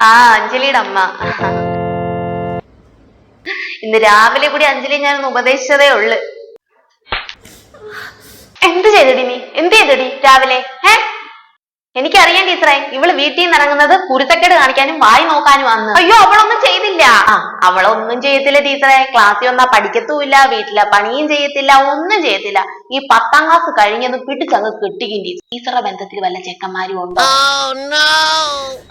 ആ അഞ്ജലിയുടെ അമ്മ. ഇന്ന് രാവിലെ കൂടി അഞ്ജലി ഞാൻ ഉപദേശിച്ചതേ ഉള്ളു. എന്ത് ചെയ്തടി നീ? എന്ത് ചെയ്തടി രാവിലെ? ഏ? എനിക്കറിയാം ടീച്ചറെ ഇവൾ വീട്ടിൽ നിന്ന് ഇറങ്ങുന്നത് കുരുത്തക്കേട് കാണിക്കാനും വായി നോക്കാനും വന്ന് അയ്യോ അവളൊന്നും ചെയ്തില്ല. ആ അവളൊന്നും ചെയ്യത്തില്ല ടീച്ചറെ. ക്ലാസ്സിൽ വന്നാ പഠിക്കത്തുമില്ല വീട്ടില പണിയും ചെയ്യത്തില്ല ഒന്നും ചെയ്യത്തില്ല. ഈ പത്താം ക്ലാസ് കഴിഞ്ഞത് പിടിച്ചങ്ങ് കിട്ടിക്കും ടീച്ചർ ടീച്ചറുടെ ബന്ധത്തിൽ വല്ല ചെക്കന്മാരും ഉണ്ടോ?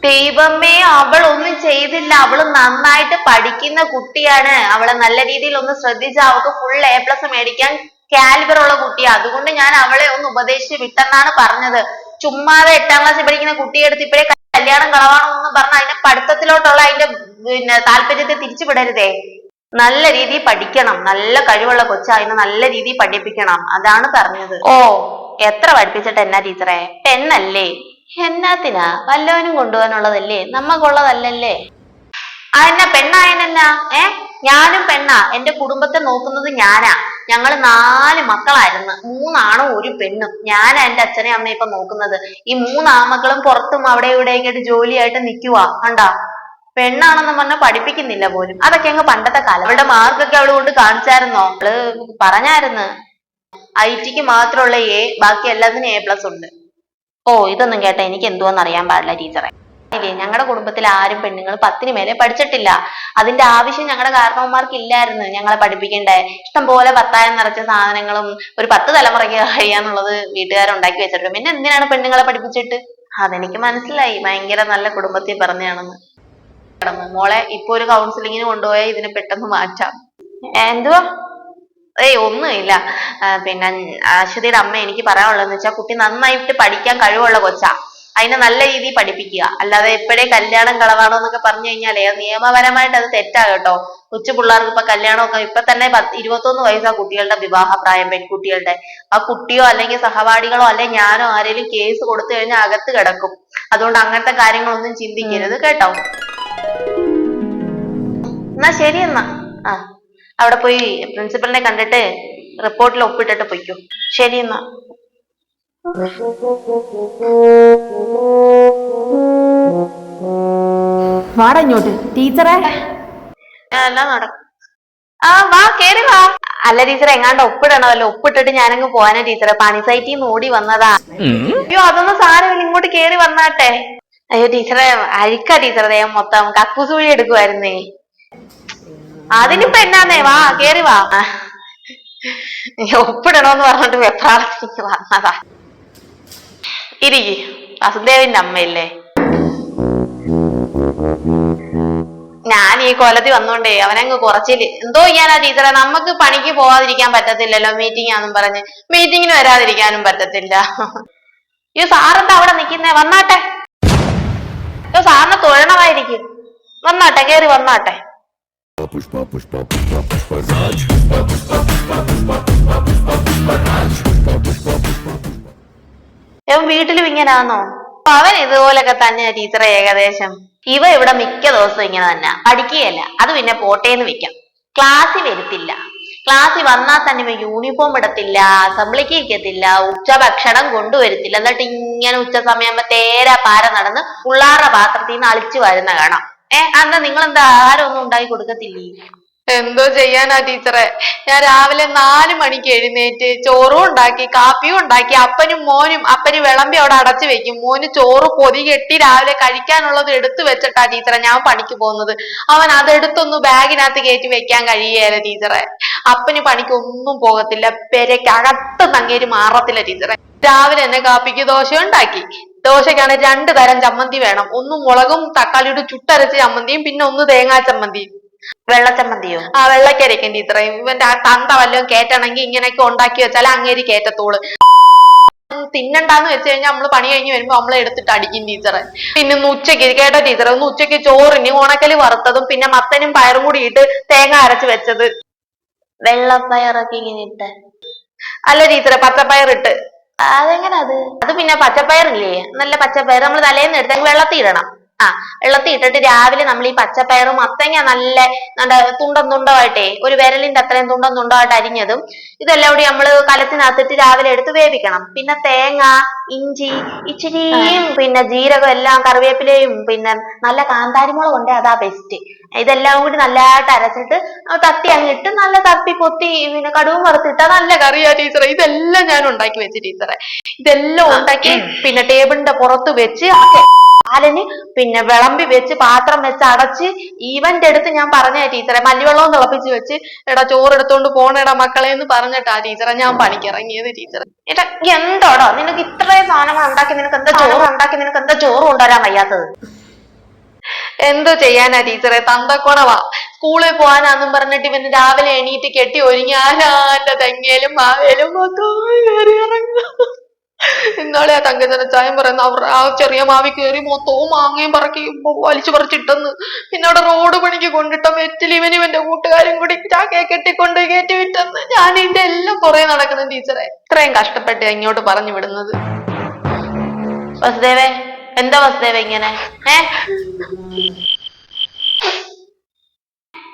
ദൈവമേ അവൾ ഒന്നും ചെയ്തില്ല. അവൾ നന്നായിട്ട് പഠിക്കുന്ന കുട്ടിയാണ്. അവളെ നല്ല രീതിയിൽ ഒന്ന് ശ്രദ്ധിച്ച അവൾക്ക് ഫുൾ എ പ്ലസ് മേടിക്കാൻ കാലിബർ ഉള്ള കുട്ടിയാ. അതുകൊണ്ട് ഞാൻ അവളെ ഒന്ന് ഉപദേശിച്ച് വിട്ടെന്നാണ് പറഞ്ഞത്. ചുമ്മാതെ എട്ടാം ക്ലാസ്സിൽ പഠിക്കുന്ന കുട്ടിയെ എടുത്ത് ഇപ്പോഴേ കല്യാണം കളവാണെന്ന് പറഞ്ഞ അതിന്റെ പഠിത്തത്തിലോട്ടുള്ള അതിന്റെ പിന്നെ താല്പര്യത്തെ തിരിച്ചു വിടരുതേ നല്ല രീതിയിൽ പഠിക്കണം. നല്ല കഴിവുള്ള കൊച്ച അതിനെ നല്ല രീതിയിൽ പഠിപ്പിക്കണം. അതാണ് പറഞ്ഞത്. ഓ. എത്ര പഠിപ്പിച്ചിട്ട് എന്നാ ടീച്ചറെ? പെണ്ണല്ലേ? എന്നാത്തിനാ? വല്ലവനും കൊണ്ടുപോകാനുള്ളതല്ലേ? നമ്മക്കുള്ളതല്ലല്ലേ? ആ എന്നാ പെണ്ണായനെന്നാ ഏ? ഞാനും പെണ്ണാ. എന്റെ കുടുംബത്തെ നോക്കുന്നത് ഞാനാ. ഞങ്ങൾ നാല് മക്കളായിരുന്നു. മൂന്നാണും ഒരു പെണ്ണും. ഞാൻ എന്റെ അച്ഛനെയും അമ്മയും ഇപ്പൊ നോക്കുന്നത്. ഈ മൂന്ന് ആമക്കളും പുറത്തും അവിടെ ഇവിടെയൊക്കെ ആയിട്ട് ജോലിയായിട്ട് നിക്കുവാ. കണ്ടാ? പെണ്ണാണെന്ന് പറഞ്ഞാൽ പഠിപ്പിക്കുന്നില്ല പോലും. അതൊക്കെ അങ്ങ് പണ്ടത്തെ കാലം. അവളുടെ മാർക്കൊക്കെ അവൾ കൊണ്ട് കാണിച്ചായിരുന്നോ? അവൾ പറഞ്ഞായിരുന്നു. ഐ ടിക്ക് മാത്രമുള്ള എ ബാക്കി എല്ലാത്തിനും എ പ്ലസ് ഉണ്ട്. ഓ ഇതൊന്നും കേട്ട എനിക്ക് എന്തുവാന്ന് അറിയാൻ പാടില്ല ടീച്ചറെ. ഞങ്ങളുടെ കുടുംബത്തിൽ ആരും പെണ്ണുങ്ങൾ പത്തിന് മേലെ പഠിച്ചിട്ടില്ല. അതിന്റെ ആവശ്യം ഞങ്ങളുടെ കാരണവന്മാർക്ക് ഇല്ലായിരുന്നു ഞങ്ങളെ പഠിപ്പിക്കണ്ടേ. ഇഷ്ടം പോലെ പത്തായം നിറച്ച സാധനങ്ങളും ഒരു പത്ത് തലമുറയ്ക്ക് കഴിയാന്നുള്ളത് വീട്ടുകാരുണ്ടാക്കി വെച്ചിട്ടുണ്ട്. പിന്നെ എന്തിനാണ് പെണ്ണുങ്ങളെ പഠിപ്പിച്ചിട്ട്? അതെനിക്ക് മനസ്സിലായി. ഭയങ്കര നല്ല കുടുംബത്തിൽ പറഞ്ഞാണെന്ന്. കിടന്നു. മോളെ ഇപ്പൊ ഒരു കൗൺസിലിങ്ങിന് കൊണ്ടുപോയാൽ ഇതിനെ പെട്ടെന്ന് മാറ്റാം. എന്തുവാ? ഏയ് ഒന്നുമില്ല. പിന്നെ അശ്വതിയുടെ അമ്മ എനിക്ക് പറയാനുള്ളതെന്ന് വെച്ചാൽ കുട്ടി നന്നായിട്ട് പഠിക്കാൻ കഴിവുള്ള കൊച്ചാ. അതിനെ നല്ല രീതിയിൽ പഠിപ്പിക്കുക. അല്ലാതെ എപ്പോഴേ കല്യാണം കളവാണോ എന്നൊക്കെ പറഞ്ഞു കഴിഞ്ഞാലേ അത് നിയമപരമായിട്ട് അത് തെറ്റാ കേട്ടോ. കൊച്ചു പിള്ളേർക്ക് ഇപ്പൊ കല്യാണമൊക്കെ ഇപ്പൊ തന്നെ പത്ത് ഇരുപത്തൊന്ന് വയസ്സാ കുട്ടികളുടെ വിവാഹ പ്രായം പെൺകുട്ടികളുടെ. ആ കുട്ടിയോ അല്ലെങ്കിൽ സഹപാഠികളോ അല്ലെങ്കിൽ ഞാനോ ആരെങ്കിലും കേസ് കൊടുത്തു കഴിഞ്ഞാൽ അകത്ത് കിടക്കും. അതുകൊണ്ട് അങ്ങനത്തെ കാര്യങ്ങളൊന്നും ചിന്തിക്കരുത് കേട്ടോ. എന്നാ ശരി എന്നാ. ആ അവിടെ പോയി പ്രിൻസിപ്പലിനെ കണ്ടിട്ട് റിപ്പോർട്ടിൽ ഒപ്പിട്ടിട്ട് പൊയ്ക്കോ. ശരി എന്നാ. വാടാ ഇങ്ങോട്ട് ടീച്ചറെ. ആ, എല്ലാം നടക്കും. ആ വാ കേറി വാ. അല്ല ടീച്ചർ എങ്ങാണ്ട് ഒപ്പിടണമല്ലോ ഒപ്പിട്ടിട്ട് ഞാനങ്ങ് പോവാനാ ടീച്ചറെ. പണി സൈറ്റിൽ നിന്ന് ഓടി വന്നതാ. അയ്യോ അതൊന്നും സാരമില്ല. ഇങ്ങോട്ട് കേറി വന്നാട്ടെ. അയ്യോ ടീച്ചറെ അഴിക്കാ ടീച്ചറെ ഞാൻ മൊത്തം. കക്കൂസൂഴി എടുക്കുമായിരുന്നേ അതിനിപ്പോ എന്നാന്നേ? വാ കേറി വാ. ഒപ്പിടണോന്ന് പറഞ്ഞിട്ട് വെപ്രാളത്തിലേക്ക് വന്നതാ. ഇരിക്കി വസുദേവിന്റെ അമ്മയില്ലേ? ഞാൻ ഈ കൊലത്തിൽ വന്നോണ്ടേ അവനങ്ങ് കുറച്ചിൽ. എന്തോ ചെയ്യാനാ ടീച്ചറെ? നമുക്ക് പണിക്ക് പോവാതിരിക്കാൻ പറ്റത്തില്ലല്ലോ മീറ്റിംഗ് ആണെന്നും പറഞ്ഞ്. മീറ്റിങ്ങിന് വരാതിരിക്കാനും പറ്റത്തില്ല. ഈ സാറിന്റെ അവിടെ നിൽക്കുന്നേ? വന്നാട്ടെ. അയ്യോ സാറിന് തൊഴണമായിരിക്കും. വന്നാട്ടെ കേറി വന്നാട്ടെ. Pushpa, pushpa, pushpa, pushpa, Raj. ഇവൻ വീട്ടിലും ഇങ്ങനാന്നോ? അവൻ ഇതുപോലൊക്കെ തന്നെയാ ടീച്ചറെ ഏകദേശം. ഇവ ഇവിടെ മിക്ക ദിവസവും ഇങ്ങനെ തന്നെ. പഠിക്കുകയല്ല അത് പിന്നെ പോട്ടേന്ന് വെക്കാം. ക്ലാസ്സിൽ വരുത്തില്ല. ക്ലാസ്സിൽ വന്നാൽ തന്നെ ഇവ യൂണിഫോം ഇടത്തില്ല അസംബ്ലിക്ക് ഇരിക്കത്തില്ല ഉച്ച ഭക്ഷണം കൊണ്ടുവരത്തില്ല. എന്നിട്ട് ഇങ്ങനെ ഉച്ച സമയമാകുമ്പോ തേരാ പാര നടന്ന് പിള്ളാരുടെ പാത്രത്തിൽ നിന്ന് അളിച്ചു വരുന്ന കാണാം. ഏഹ് അന്ന് നിങ്ങൾ എന്താ ആഹാരം ഒന്നും ഉണ്ടാക്കി കൊടുക്കത്തില്ലേ? എന്തോ ചെയ്യാനാ ടീച്ചറെ? ഞാൻ രാവിലെ നാല് മണിക്ക് എഴുന്നേറ്റ് ചോറും ഉണ്ടാക്കി കാപ്പിയും ഉണ്ടാക്കി അപ്പനും മോനും അപ്പന് വിളമ്പി അവിടെ അടച്ചു വെക്കും. മോന് ചോറ് പൊതി കെട്ടി രാവിലെ കഴിക്കാനുള്ളത് എടുത്തു വെച്ചിട്ടാ ടീച്ചറെ ഞാൻ പണിക്ക് പോകുന്നത്. അവൻ അതെടുത്തൊന്ന് ബാഗിനകത്ത് കയറ്റി വെക്കാൻ കഴിയേല ടീച്ചറെ. അപ്പന് പണിക്ക് ഒന്നും പോകത്തില്ല. പെരക്കകത്ത് നങ്ങേര് മാറത്തില്ല ടീച്ചറെ. രാവിലെ എന്നെ കാപ്പിക്ക് ദോശ ഉണ്ടാക്കി. ദോശയ്ക്കാണ് രണ്ട് തരം ചമ്മന്തി വേണം. ഒന്ന് മുളകും തക്കാളിയുടെ ചുട്ടരച്ച ചമ്മന്തിയും പിന്നെ ഒന്ന് തേങ്ങാ ചമ്മന്തിയും. വെള്ളച്ചമ്മന്തിയോ? ആ വെള്ളക്കരിക്കും ടീച്ചറെ. ഇവന്റെ ആ തന്ത വല്ലതും കേറ്റണമെങ്കിൽ ഇങ്ങനെയൊക്കെ ഉണ്ടാക്കി വെച്ചാൽ അങ്ങേരി കേറ്റത്തോൾ തിന്നണ്ടെന്ന് വെച്ച് കഴിഞ്ഞാൽ നമ്മൾ പണി കഴിഞ്ഞ് വരുമ്പോ നമ്മളെ എടുത്തിട്ട് അടിക്കും ടീച്ചറെ. പിന്നെ ഒന്ന് ഉച്ചയ്ക്ക് കേട്ടോ ടീച്ചറെ. ഒന്ന് ഉച്ചയ്ക്ക് ചോറിന് ഉണക്കൽ വറുത്തതും പിന്നെ മത്തനും പയറും കൂടി ഇട്ട് തേങ്ങ അരച്ച് വെച്ചത്. വെള്ളപ്പയറൊക്കെ ഇങ്ങനെ ഇട്ട്? അല്ല ടീച്ചറെ പച്ചപ്പയർ ഇട്ട്. അതെങ്ങനെ അത്? അത് പിന്നെ പച്ചപ്പയറില്ലേ? നല്ല പച്ചപ്പയർ. നമ്മൾ തലേന്ന് എടുത്തെങ്കിൽ വെള്ളത്തിൽ ഇടണം. ആ വെള്ളത്തിൽ ഇട്ടിട്ട് രാവിലെ നമ്മൾ ഈ പച്ചപ്പയറും മത്തങ്ങ നല്ല തുണ്ടം തുണ്ടമായിട്ടേ ഒരു വിരലിന്റെ അത്രയും തുണ്ടം തുണ്ടമായിട്ട് അരിഞ്ഞതും ഇതെല്ലാം കൂടി നമ്മൾ കലത്തിനകത്തിട്ട് രാവിലെ എടുത്ത് വേവിക്കണം. പിന്നെ തേങ്ങ ഇഞ്ചി ഇച്ചിരിയും പിന്നെ ജീരകം എല്ലാം കറിവേപ്പിലയും പിന്നെ നല്ല കാന്താരിമുളക് ഉണ്ട്. അതാ ബെസ്റ്റ് ഇതെല്ലാം കൂടി നല്ലതായിട്ട് അരച്ചിട്ട് തട്ടി അങ്ങിട്ട് നല്ല തട്ടി പൊത്തി പിന്നെ കടുവും വറുത്തിട്ട നല്ല കറിയാ ടീച്ചറെ. ഇതെല്ലാം ഞാൻ ഉണ്ടാക്കി വെച്ച് ടീച്ചറെ. ഇതെല്ലാം ഉണ്ടാക്കി പിന്നെ ടേബിളിന്റെ പുറത്ത് വെച്ച് കാലന് പിന്നെ വിളമ്പി വെച്ച് പാത്രം വെച്ച് അടച്ച് ഈവന്റെ അടുത്ത് ഞാൻ പറഞ്ഞ ടീച്ചറെ. മല്ലിവെള്ളവും തിളപ്പിച്ച് വെച്ച് എടാ ചോറ് എടുത്തോണ്ട് പോണേടാ മക്കളെ എന്ന് പറഞ്ഞിട്ടാ ടീച്ചറെ ഞാൻ പണിക്കിറങ്ങിയത് ടീച്ചറെ. എടാ എന്തോടോ? നിനക്ക് ഇത്രയും സാധനങ്ങൾ ഉണ്ടാക്കി നിനക്ക് എന്താ ചോറ് ഉണ്ടാക്കി നിനക്ക് എന്താ ചോറ് കൊണ്ടുവരാൻ വയ്യാത്തത്? എന്തോ ചെയ്യാനാ ടീച്ചറെ? തന്തക്കുണവാ. സ്കൂളിൽ പോവാനാന്നും പറഞ്ഞിട്ട് ഇവന് രാവിലെ എണീറ്റ് കെട്ടി ഒരുങ്ങി ആരാന്റെ തെങ്ങേലും മാവേലും കയറി ഇറങ്ങും ഇന്നാളെ ആ തങ്കച്ചന ചായം പറയുന്ന അവർ ആ ചെറിയ മാവി കയറി മൊത്തവും മാങ്ങയും പറക്കി വലിച്ചു പറിച്ചിട്ടെന്ന്. പിന്നെ അവിടെ റോഡ് പണിക്ക് കൊണ്ടിട്ട വെറ്റിൽ ഇവനും ഇവന്റെ കൂട്ടുകാരും കൂടി ചാക്കയെ കെട്ടിക്കൊണ്ട് കയറ്റി വിട്ടെന്ന്. ഞാൻ ഇതിന്റെ എല്ലാം പുറകെ നടക്കുന്നു ടീച്ചറെ. ഇത്രയും കഷ്ടപ്പെട്ട് ഇങ്ങോട്ട് പറഞ്ഞു വിടുന്നത്. വസുദേവേ എന്താ വസുദേവ ഇങ്ങനെ? ഏ?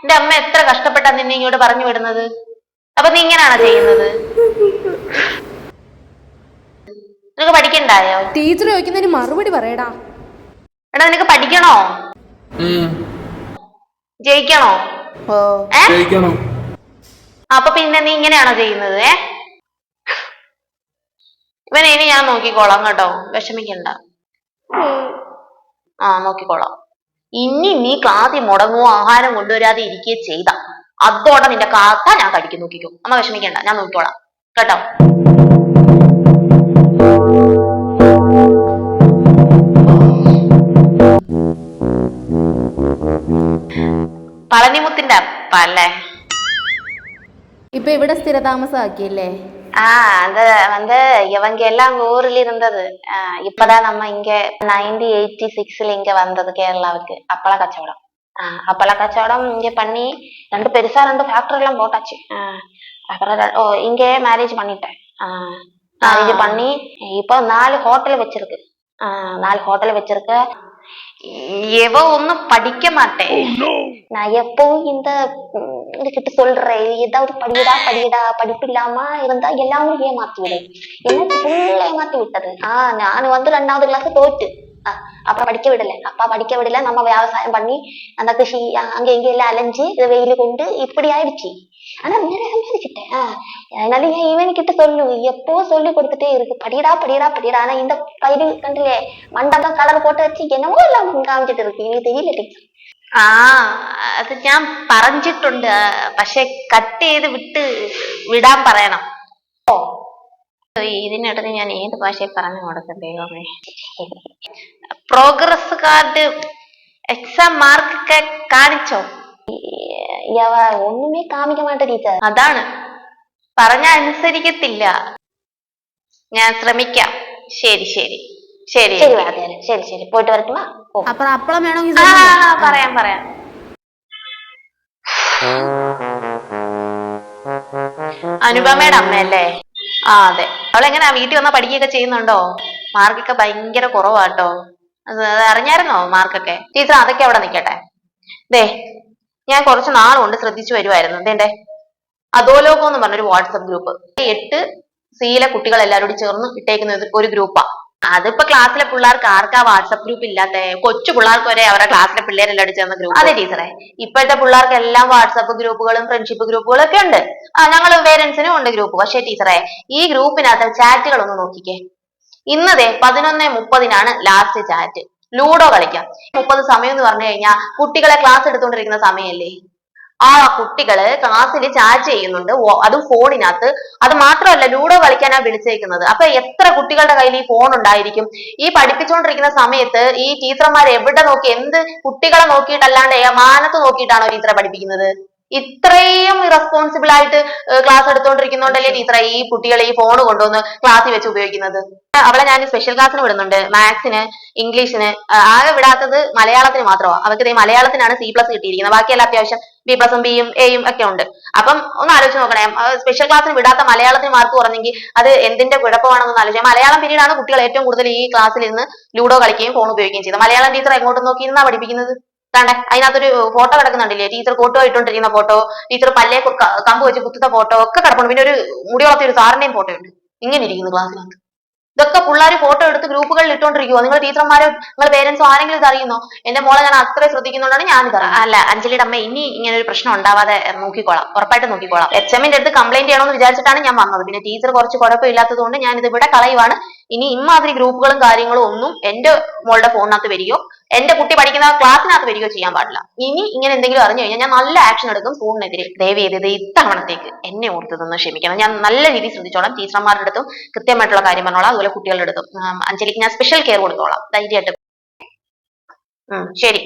എന്റെ അമ്മ എത്ര കഷ്ടപ്പെട്ടാ നിന്നെ ഇങ്ങോട്ട് പറഞ്ഞു വിടുന്നത്? അപ്പൊ നീ ഇങ്ങനാണോ ചെയ്യുന്നത്? നിനക്ക് പഠിക്കണ്ടായോ? ടീച്ചർ ചോദിക്കുന്നതിന് മറുപടി പറയടാ. എടാ നിനക്ക് പഠിക്കണോ? ജയിക്കണോ? ഏ? അപ്പൊ പിന്നെ നീ ഇങ്ങനെയാണോ ചെയ്യുന്നത്? ഏ? ഇവനെ ഇനി ഞാൻ നോക്കിക്കോളാം കേട്ടോ. വിഷമിക്കണ്ട. ആ നോക്കിക്കോളാം. ഇനി നീ കാതി മുടങ്ങുവോ ആഹാരം കൊണ്ടുവരാതെ ഇരിക്കുകയോ ചെയ്ത. അതോടെ നിന്റെ കാത്ത ഞാൻ കടിക്കും. നോക്കിക്കോ. അമ്മ വിഷമിക്കണ്ട. ഞാൻ നോക്കിക്കോളാം. കേട്ടോ? പളനിമുത്തിന്റെ അപ്പ അല്ലേ? ഇപ്പൊ ഇവിടെ സ്ഥിരതാമസമാക്കിയല്ലേ? ஆ அந்த வந்து இவங்க எல்லாம் ஊர்ல இருந்தது. ஆ, இப்பதான் நம்ம இங்க நைன்டி எயிட்டி சிக்ஸ்ல இங்க வந்தது கேரளாவுக்கு. அப்பள கச்சவடம் ஆ, அப்பள கச்சவடம் இங்க பண்ணி ரெண்டு பெருசா ரெண்டு ஃபேக்டரி எல்லாம் போட்டாச்சு. ஆ, அப்புறம் ரெ- ஓ இங்க மேரேஜ் பண்ணிட்டேன். மேரேஜ் பண்ணி இப்போ நாலு ஹோட்டல் வச்சிருக்கு. ஆ, நாலு ஹோட்டல் வச்சிருக்கு எவ ஒன்னும் படிக்க மாட்டேன் நான் எப்பவும் இந்த ம், இதுகிட்ட சொல்றேன். ஏதாவது படிடா படிடா படிப்பு இல்லாம இருந்தா எல்லாரும் ஏமாத்தி என்ன ஃபுல்லா ஏமாத்தி விட்டது ஆஹ் நான் வந்து ரெண்டாவது கிளாஸ் தோத்து ஆஹ் அப்புறம் படிக்க விடல அப்பா படிக்க விடல நம்ம விவசாயம் பண்ணி அந்த கிருஷி அ- அங்க இங்க எல்லாம் அலைஞ்சு இது வெயில் கொண்டு இப்படி ஆயிடுச்சு ஆனா நிறைய சம்பாதிச்சிட்டேன் ஆஹ் அதனால என் இவன் கிட்ட சொல்லு எப்போ சொல்லி கொடுத்துட்டே இருக்கு படிடா படிடா படிடா ஆனா இந்த பயிர் கண்டிலே மண்டபம் கலர் போட்டு வச்சு என்னமோ எல்லாம் காமிச்சிட்டு இருக்கு எனக்கு தெரியல ടീച്ചർ ആ അത് ഞാൻ പറഞ്ഞിട്ടുണ്ട് പക്ഷെ കട്ട് ചെയ്ത് വിട്ട് വിടാൻ പറയണം ഓ ഇതിനിടയിൽ ഞാൻ ഏത് ഭാഷയിൽ പറഞ്ഞു കൊടുക്കണ്ടേ ദൈവമേ? പ്രോഗ്രസ് കാർഡ് എക്സാം മാർക്ക് ഒക്കെ കാണിച്ചോ? ഒന്നുമേ മാട്ട ടീച്ചർ. അതാണ്. പറഞ്ഞ അനുസരിക്കത്തില്ല. ഞാൻ ശ്രമിക്കാം. ശരി ശരി. ശരി ശരി ശരി. ശരി പോയിട്ട് വരട്ടുമാ. പറയാം പറയാം. അനുപമയുടെ അമ്മയല്ലേ? ആ അതെ. അവളെങ്ങനെയാ വീട്ടിൽ വന്നാ പഠിക്കുകയൊക്കെ ചെയ്യുന്നുണ്ടോ? മാർക്കൊക്കെ ഭയങ്കര കുറവാട്ടോ. അറിഞ്ഞായിരുന്നോ മാർക്കൊക്കെ? ടീച്ചർ അതൊക്കെ അവിടെ നിൽക്കട്ടെ. ദേ ഞാൻ കുറച്ച് നാളുകൊണ്ട് ശ്രദ്ധിച്ചു വരുമായിരുന്നു എന്തേണ്ടേ അധോലോകം എന്ന് പറഞ്ഞൊരു വാട്സപ്പ് ഗ്രൂപ്പ്. എട്ട് സിയിലെ കുട്ടികൾ എല്ലാവരോടും ചേർന്ന് ഇട്ടേക്കുന്ന ഒരു ഗ്രൂപ്പാ. അതിപ്പോ ക്ലാസ്സിലെ പിള്ളേർക്ക് ആർക്കാ വാട്സപ്പ് ഗ്രൂപ്പ് ഇല്ലാത്ത? കൊച്ചു പിള്ളേർക്ക് വരെ അവരുടെ ക്ലാസ്സിലെ പിള്ളേരെല്ലാം കൂടി ചേർന്ന ഗ്രൂപ്പ് അതെ ടീച്ചറെ. ഇപ്പോഴത്തെ പിള്ളേർക്ക് എല്ലാം വാട്സപ്പ് ഗ്രൂപ്പുകളും ഫ്രണ്ട്ഷിപ്പ് ഗ്രൂപ്പുകളും ഒക്കെ ഉണ്ട്. ആ ഞങ്ങൾ പേരൻസിനും ഉണ്ട് ഗ്രൂപ്പ് പക്ഷേ ടീച്ചറെ ഈ ഗ്രൂപ്പിനകത്ത് ചാറ്റുകൾ ഒന്ന് നോക്കിക്കേ. ഇന്നതെ പതിനൊന്ന് മുപ്പതിനാണ് ലാസ്റ്റ് ചാറ്റ് ലൂഡോ കളിക്കാം. മുപ്പത് സമയം എന്ന് പറഞ്ഞു കഴിഞ്ഞാൽ കുട്ടികളെ ക്ലാസ് എടുത്തുകൊണ്ടിരിക്കുന്ന സമയമല്ലേ ആ കുട്ടികൾ ക്ലാസ്സിൽ ചാറ്റ് ചെയ്യുന്നുണ്ട്. അതും ഫോണിനകത്ത്. അത് മാത്രമല്ല ലൂഡോ കളിക്കാനാ വിളിച്ചേക്കുന്നത്. അപ്പൊ എത്ര കുട്ടികളുടെ കയ്യിൽ ഈ ഫോൺ ഉണ്ടായിരിക്കും? ഈ പഠിപ്പിച്ചുകൊണ്ടിരിക്കുന്ന സമയത്ത് ഈ ടീച്ചർമാർ എവിടെ നോക്കി എന്ത് കുട്ടികളെ നോക്കിയിട്ടല്ലാണ്ട് മാനത്ത് നോക്കിയിട്ടാണോ ടീച്ചറെ പഠിപ്പിക്കുന്നത്? ഇത്രയും ഇറസ്പോൺസിബിൾ ആയിട്ട് ക്ലാസ് എടുത്തുകൊണ്ടിരിക്കുന്നോണ്ടല്ലേ ടീച്ചറെ ഈ കുട്ടികളെ ഈ ഫോൺ കൊണ്ടുവന്ന് ക്ലാസ്സിൽ വെച്ച് ഉപയോഗിക്കുന്നത്? അവളെ ഞാൻ സ്പെഷ്യൽ ക്ലാസ്സിന് വിടുന്നുണ്ട്. മാത്സിന് ഇംഗ്ലീഷിന് ആകെ വിടാത്തത് മലയാളത്തിന് മാത്രമാണ് അവർക്ക് മലയാളത്തിനാണ് സി പ്ലസ് കിട്ടിയിരിക്കുന്നത്. ബാക്കിയെല്ലാം അത്യാവശ്യം ബി പ്ലസും ബിയും എയും ഒക്കെ ഉണ്ട്. അപ്പം ഒന്ന് ആലോചിച്ച് നോക്കണേ. സ്പെഷ്യൽ ക്ലാസ്സിന് വിടാത്ത മലയാളത്തിന് മാർക്ക് കുറഞ്ഞെങ്കിൽ അത് എന്തിന്റെ കുഴപ്പമാണെന്ന് ആലോചിക്കാം മലയാളം പിരീഡാണ് കുട്ടികൾ ഏറ്റവും കൂടുതൽ ഈ ക്ലാസ്സിൽ ഇരുന്ന് ലൂഡോ കളിക്കുകയും ഫോൺ ഉപയോഗിക്കുകയും ചെയ്തത് മലയാളം ടീച്ചർ എങ്ങോട്ട് നോക്കി ഇരുന്നാ പഠിപ്പിക്കുന്നത്? കണ്ടേ അതിനകത്തൊരു ഫോട്ടോ കിടക്കുന്നുണ്ടല്ലേ? ടീച്ചർ കോട്ടോ ഇട്ടോണ്ടിരിക്കുന്ന ഫോട്ടോ ടീച്ചർ പല്ലേ കമ്പ് വെച്ച് കുത്തുന്ന ഫോട്ടോ ഒക്കെ കിടപ്പുണ്ട്. പിന്നെ ഒരു മുടി വളർത്തിയ ഒരു സാറിന്റെയും ഫോട്ടോ ഉണ്ട്. ഇങ്ങനെ ഇരിക്കുന്നു ക്ലാസ്സിനകത്ത് ഇതൊക്കെ പിള്ളേർ ഫോട്ടോ എടുത്ത് ഗ്രൂപ്പുകളിൽ ഇട്ടോണ്ടിരിക്കുവോ. നിങ്ങൾ ടീച്ചർമാരെ നിങ്ങൾ പേരൻസോ ആരെങ്കിലും ഇത് അറിയുന്നോ? എന്റെ മോളെ ഞാൻ അത്ര ശ്രദ്ധിക്കുന്നുണ്ടാണ് ഞാൻ ഇത് അല്ല അഞ്ജലിയുടെ അമ്മ ഇനി ഇങ്ങനെ ഒരു പ്രശ്നം ഉണ്ടാവാതെ നോക്കിക്കോളാം. ഉറപ്പായിട്ട് നോക്കിക്കോളാം. എച്ച് എമ്മിന്റെ അടുത്ത് കംപ്ലൈന്റ് ചെയ്യണമെന്ന് വിചാരിച്ചിട്ടാണ് ഞാൻ വന്നത്. പിന്നെ ടീച്ചർ കുറച്ച് കുഴപ്പമില്ലാത്തതുകൊണ്ട് ഞാൻ ഇത് ഇവിടെ കളയുവാണ്. ഇനി ഇമാതിരി ഗ്രൂപ്പുകളും കാര്യങ്ങളും ഒന്നും എന്റെ മോളുടെ ഫോണിനകത്ത് വരികയോ എന്റെ കുട്ടി പഠിക്കുന്ന ക്ലാസ്സിനകത്ത് വരികയോ ചെയ്യാൻ പാടില്ല. ഇനി ഇങ്ങനെ എന്തെങ്കിലും അറിഞ്ഞു കഴിഞ്ഞാൽ ഞാൻ നല്ല ആക്ഷൻ എടുക്കും സ്കൂളിനെതിരെ. ദയവ് ചെയ്ത് ഇത് ഇത്തവണത്തേക്ക് എന്നെ ഓർത്ത് നിന്ന് ക്ഷമിക്കണം. ഞാൻ നല്ല രീതിയിൽ ശ്രദ്ധിച്ചോളാം. ടീച്ചർമാരുടെ അടുത്തും കൃത്യമായിട്ടുള്ള കാര്യം പറഞ്ഞോളാം. അതുപോലെ കുട്ടികളുടെ അടുത്തും. അഞ്ജലിക്ക് ഞാൻ സ്പെഷ്യൽ കെയർ കൊടുത്തോളാം. ധൈര്യമായിട്ട്. ശരി.